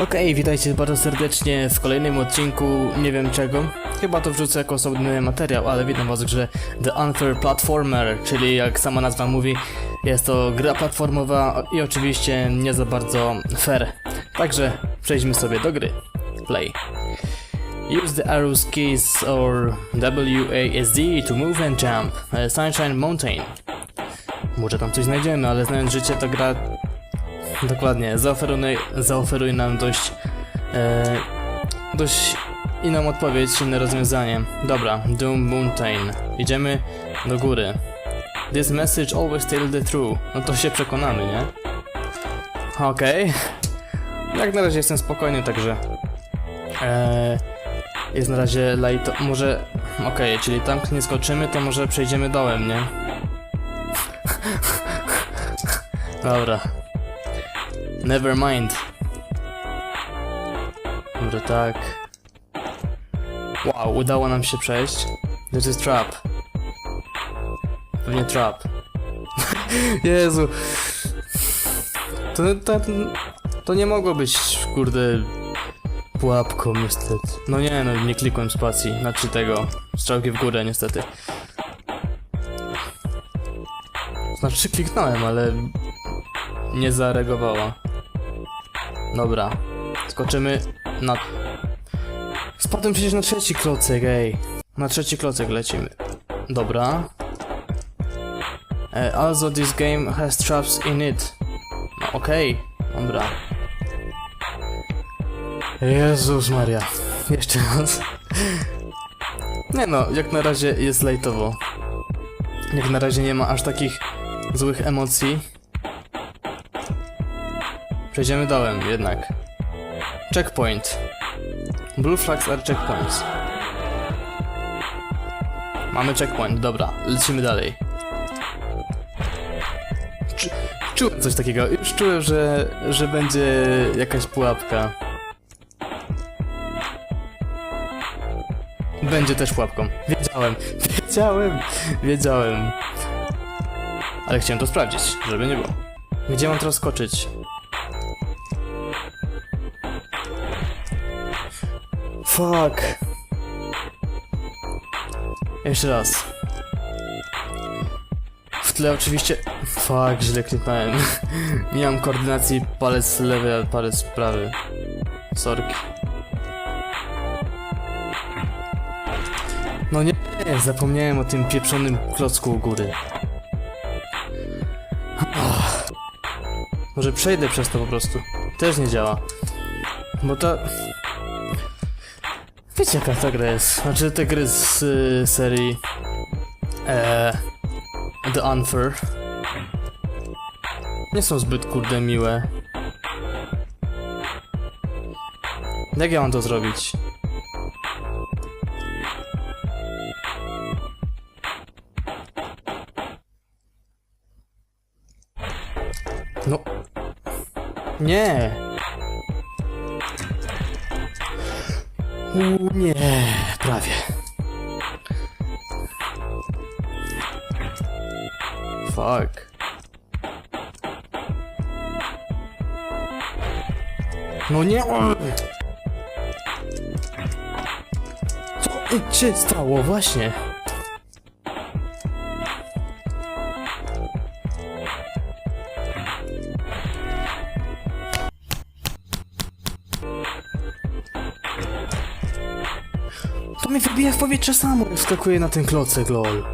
Okej, witajcie bardzo serdecznie w kolejnym odcinku, nie wiem czego. Chyba to wrzucę jako osobny materiał, ale witam was w grze The Unfair Platformer, czyli jak sama nazwa mówi, jest to gra platformowa i oczywiście nie za bardzo fair. Także przejdźmy sobie do gry. Play. Use the arrows keys or WASD to move and jump. E, Sunshine Mountain. Może tam coś znajdziemy, ale znając życie to gra Dokładnie, zaoferuj, zaoferuj nam dość, e, dość inną odpowiedź, inne rozwiązanie. Dobra, Doom Mountain. Idziemy do góry. This message always tell the truth. No to się przekonamy, nie? Okej. Jak na razie jestem spokojny, także... E, jest na razie light... Może... Okej, czyli tam nie skoczymy, to może przejdziemy dołem, nie? Dobra. Never mind. Może tak. Wow, udało nam się przejść. This is trap. Pewnie trap. Jezu. To, to, to nie mogło być, kurde, pułapką niestety. No nie, no nie klikłem spacji, znaczy tego, strzałki w górę niestety. Znaczy kliknąłem, ale nie zareagowała. Dobra. Skoczymy na... Spadłem przecież na trzeci klocek, ej. Na trzeci klocek lecimy. Dobra. E, also this game has traps in it. No okej. Dobra. Jezus Maria. Jeszcze raz. Nie no, jak na razie jest lajtowo. Jak na razie nie ma aż takich złych emocji. Przejdziemy dołem, jednak. Checkpoint. Blue flags are checkpoints. Mamy checkpoint, dobra, lecimy dalej. Czu, czułem coś takiego, już czułem, że, że będzie jakaś pułapka. Będzie też pułapką. Wiedziałem, wiedziałem, wiedziałem. Ale chciałem to sprawdzić, żeby nie było. Gdzie mam teraz skoczyć? Fuck. Jeszcze raz. W tle oczywiście... Fuck, źle kliknąłem. Nie mam koordynacji palec lewy, a palec prawy. Sorki. No nie, zapomniałem o tym pieprzonym klocku u góry. Ach. Może przejdę przez to po prostu. Też nie działa. Bo to... Wiecie jaka ta gra jest? Znaczy te gry z y, serii e, The Unfair nie są zbyt kurde miłe. Jak ja mam to zrobić? No. Nie. Nie, prawie. Fuck. No nie. Co się stało właśnie? To mnie wybija w powietrze samo, jak na ten klocek, lol.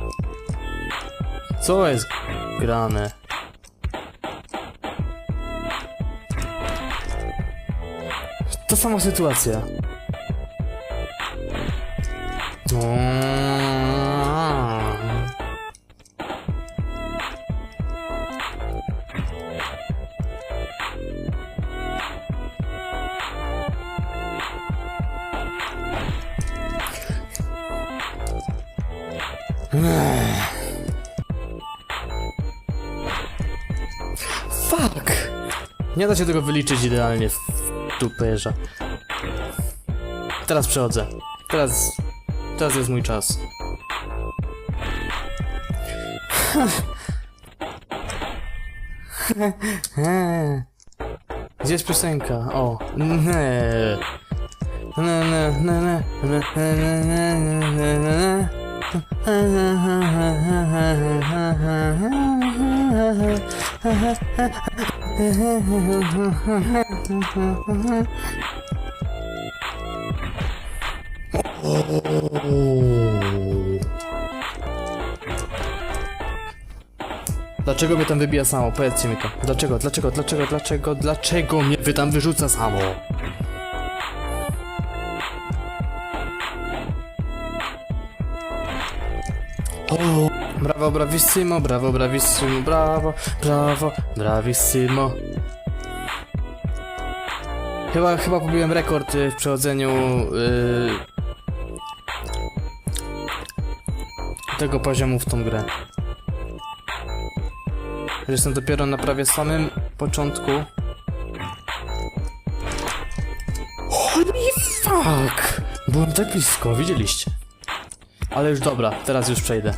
Co jest grane? Ta sama sytuacja. Mm. Fuck! Nie da się tego wyliczyć idealnie w tuperza. Teraz przechodzę. Teraz... Teraz jest mój czas. Gdzie jest piosenka? O. Na. Dlaczego mnie tam wybija samo? Powiedzcie mi to. Dlaczego, dlaczego, dlaczego, dlaczego, dlaczego mnie wy tam wyrzuca samo? Brawo, bravissimo, brawo, bravissimo, brawo, brawo, bravissimo. Chyba, chyba pobiłem rekord y, w przechodzeniu y, tego poziomu w tą grę. Jestem dopiero na prawie samym początku. Holy fuck! Byłem tak blisko, widzieliście. Ale już dobra, teraz już przejdę.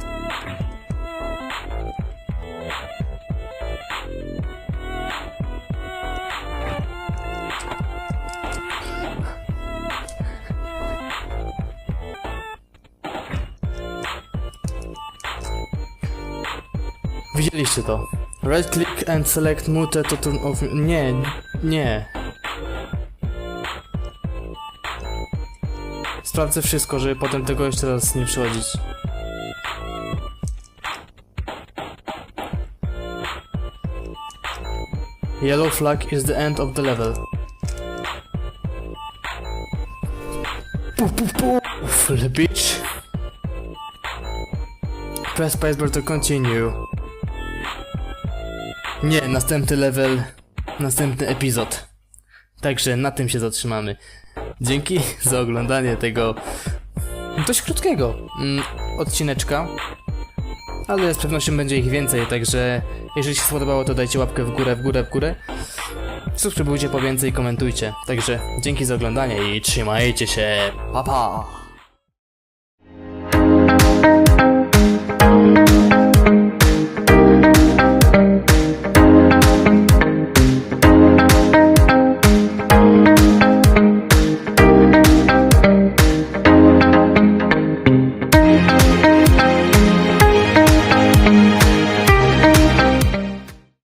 Widzieliście to. Right click and select mute to turn off. Nie, nie. Sprawdzę wszystko, żeby potem tego jeszcze raz nie przechodzić. Yellow flag is the end of the level. Puf, puf, puf, the beach. Press spacebar to continue. Nie, następny level, następny epizod. Także na tym się zatrzymamy. Dzięki za oglądanie tego dość krótkiego mm, odcineczka. Ale z pewnością będzie ich więcej, także jeżeli się spodobało, to dajcie łapkę w górę, w górę, w górę. Subskrybujcie po więcej, komentujcie. Także dzięki za oglądanie i trzymajcie się. Pa pa!